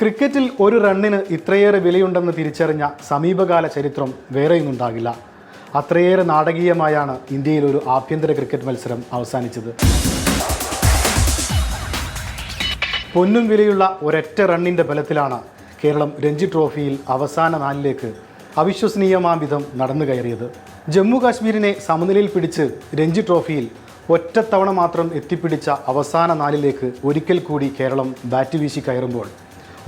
ക്രിക്കറ്റിൽ ഒരു റണ്ണിന് ഇത്രയേറെ വിലയുണ്ടെന്ന് തിരിച്ചറിഞ്ഞ സമീപകാല ചരിത്രം വേറെയൊന്നുണ്ടാകില്ല അത്രയേറെ നാടകീയമായാണ് ഇന്ത്യയിൽ ഒരു ആഭ്യന്തര ക്രിക്കറ്റ് മത്സരം അവസാനിച്ചത്. പൊന്നും വിലയുള്ള ഒരൊറ്റ റണ്ണിന്റെ ബലത്തിലാണ് കേരളം രഞ്ജി ട്രോഫിയിൽ അവസാന നാലിലേക്ക് അവിശ്വസനീയമാം വിധം നടന്നു കയറിയത്. ജമ്മു കാശ്മീരിനെ സമനിലയിൽ പിടിച്ച് രഞ്ജി ട്രോഫിയിൽ ഒറ്റത്തവണ മാത്രം എത്തിപ്പിടിച്ച അവസാന നാലിലേക്ക് ഒരിക്കൽ കൂടി കേരളം ബാറ്റ് വീശി കയറുമ്പോൾ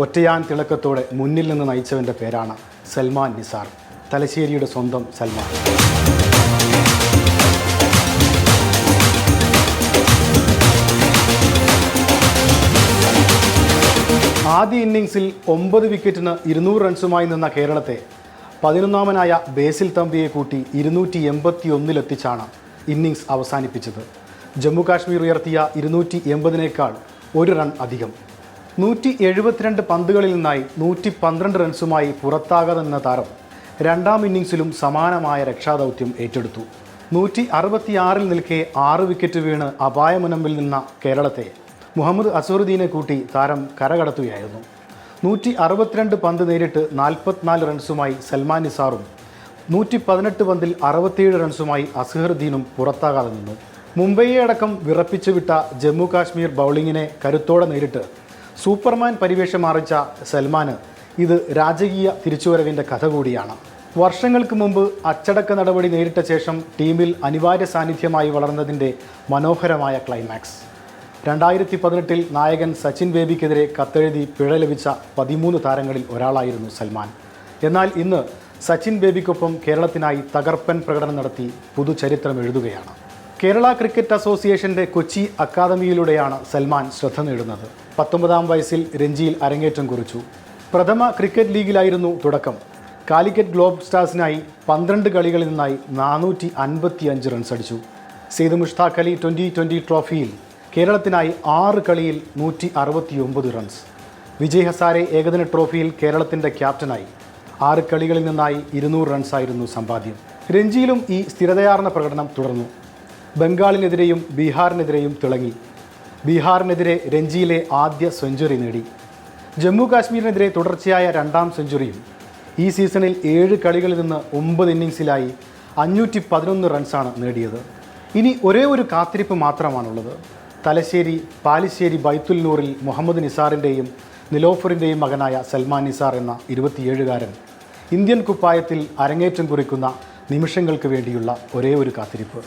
ഒറ്റയാൻ തിളക്കത്തോടെ മുന്നിൽ നിന്ന് നയിച്ചവന്റെ പേരാണ് സൽമാൻ നിസാർ. തലശ്ശേരിയുടെ സ്വന്തം സൽമാൻ. ആദ്യ ഇന്നിങ്സിൽ ഒമ്പത് വിക്കറ്റിന് ഇരുന്നൂറ് റൺസുമായി നിന്ന കേരളത്തെ പതിനൊന്നാമനായ ബേസിൽ തമ്പിയെ കൂട്ടി ഇരുന്നൂറ്റി എൺപത്തി ഒന്നിലെത്തിച്ചാണ് ഇന്നിങ്സ് അവസാനിപ്പിച്ചത്. ജമ്മു കാശ്മീർ ഉയർത്തിയ ഇരുന്നൂറ്റി എൺപതിനേക്കാൾ ഒരു റൺ അധികം. നൂറ്റി എഴുപത്തിരണ്ട് പന്തുകളിൽ നിന്നായി നൂറ്റി പന്ത്രണ്ട് റൺസുമായി പുറത്താകാതെ നിന്ന താരം രണ്ടാം ഇന്നിംഗ്സിലും സമാനമായ രക്ഷാദൗത്യം ഏറ്റെടുത്തു. നൂറ്റി അറുപത്തിയാറിൽ നിൽക്കെ ആറ് വിക്കറ്റ് വീണ് അപായമുനമ്പിൽ നിന്ന കേരളത്തെ മുഹമ്മദ് അസറുദ്ദീനെ കൂട്ടി താരം കരകടത്തുകയായിരുന്നു. നൂറ്റി അറുപത്തിരണ്ട് പന്ത് നേരിട്ട് നാൽപ്പത്തിനാല് റൺസുമായി സൽമാൻ നിസാറും നൂറ്റി പതിനെട്ട് പന്തിൽ അറുപത്തിയേഴ് റൺസുമായി അസഹറുദ്ദീനും പുറത്താകാതെ നിന്നു. മുംബൈയെ അടക്കം വിറപ്പിച്ചു വിട്ട ജമ്മു കാശ്മീർ ബൗളിങ്ങിനെ കരുത്തോടെ നേരിട്ട് സൂപ്പർമാൻ പരിവേഷം മാറിച്ച സൽമാന് ഇത് രാജകീയ തിരിച്ചുവരവിന്റെ കഥ കൂടിയാണ്. വർഷങ്ങൾക്ക് മുമ്പ് അച്ചടക്ക നടപടി നേരിട്ട ശേഷം ടീമിൽ അനിവാര്യ സാന്നിധ്യമായി വളർന്നതിന്റെ മനോഹരമായ ക്ലൈമാക്സ്. രണ്ടായിരത്തി പതിനെട്ടിൽ നായകൻ സച്ചിൻ ബേബിക്കെതിരെ കത്തെഴുതി പിഴ ലഭിച്ച പതിമൂന്ന് താരങ്ങളിൽ ഒരാളായിരുന്നു സൽമാൻ. എന്നാൽ ഇന്ന് സച്ചിൻ ബേബിക്കൊപ്പം കേരളത്തിനായി തകർപ്പൻ പ്രകടനം നടത്തി പുതുചരിത്രം എഴുതുകയാണ്. കേരള ക്രിക്കറ്റ് അസോസിയേഷന്റെ കൊച്ചി അക്കാദമിയിലൂടെയാണ് സൽമാൻ ശ്രദ്ധ നേടുന്നത്. പത്തൊമ്പതാം വയസ്സിൽ രഞ്ജിയിൽ അരങ്ങേറ്റം കുറിച്ചു. പ്രഥമ ക്രിക്കറ്റ് ലീഗിലായിരുന്നു തുടക്കം. കാലിക്കറ്റ് ഗ്ലോബ് സ്റ്റാർസിനായി പന്ത്രണ്ട് കളികളിൽ നിന്നായി നാനൂറ്റി അൻപത്തി അഞ്ച് റൺസ് അടിച്ചു. സെയ്ദ് മുഷ്താഖ് അലി ട്വന്റി ട്വന്റി ട്രോഫിയിൽ കേരളത്തിനായി ആറ് കളിയിൽ നൂറ്റി അറുപത്തി ഒമ്പത് റൺസ് വിജയ് ഹസാരെ ഏകദിന ട്രോഫിയിൽ കേരളത്തിന്റെ ക്യാപ്റ്റനായി. ആറ് കളികളിൽ നിന്നായി ഇരുന്നൂറ് റൺസായിരുന്നു സമ്പാദ്യം. രഞ്ജിയിലും ഈ സ്ഥിരതയാർന്ന പ്രകടനം തുടർന്നു. ബംഗാളിനെതിരെയും ബീഹാറിനെതിരെയും തിളങ്ങി. ബീഹാറിനെതിരെ രഞ്ജിയിലെ ആദ്യ സെഞ്ചുറി നേടി. ജമ്മു കാശ്മീരിനെതിരെ തുടർച്ചയായ രണ്ടാം സെഞ്ചുറിയും. ഈ സീസണിൽ ഏഴ് കളികളിൽ നിന്ന് ഒമ്പത് ഇന്നിങ്സിലായി അഞ്ഞൂറ്റി പതിനൊന്ന് റൺസാണ് നേടിയത്. ഇനി ഒരേ ഒരു കാത്തിരിപ്പ് മാത്രമാണുള്ളത്. തലശ്ശേരി പാലിശ്ശേരി ബൈത്തുൽ നൂറിൽ മുഹമ്മദ് നിസാറിന്റെയും നിലോഫറിന്റെയും മകനായ സൽമാൻ നിസാർ എന്ന ഇരുപത്തിയേഴുകാരൻ ഇന്ത്യൻ കുപ്പായത്തിൽ അരങ്ങേറ്റം കുറിക്കുന്ന നിമിഷങ്ങൾക്ക് വേണ്ടിയുള്ള ഒരേ ഒരു കാത്തിരിപ്പ്.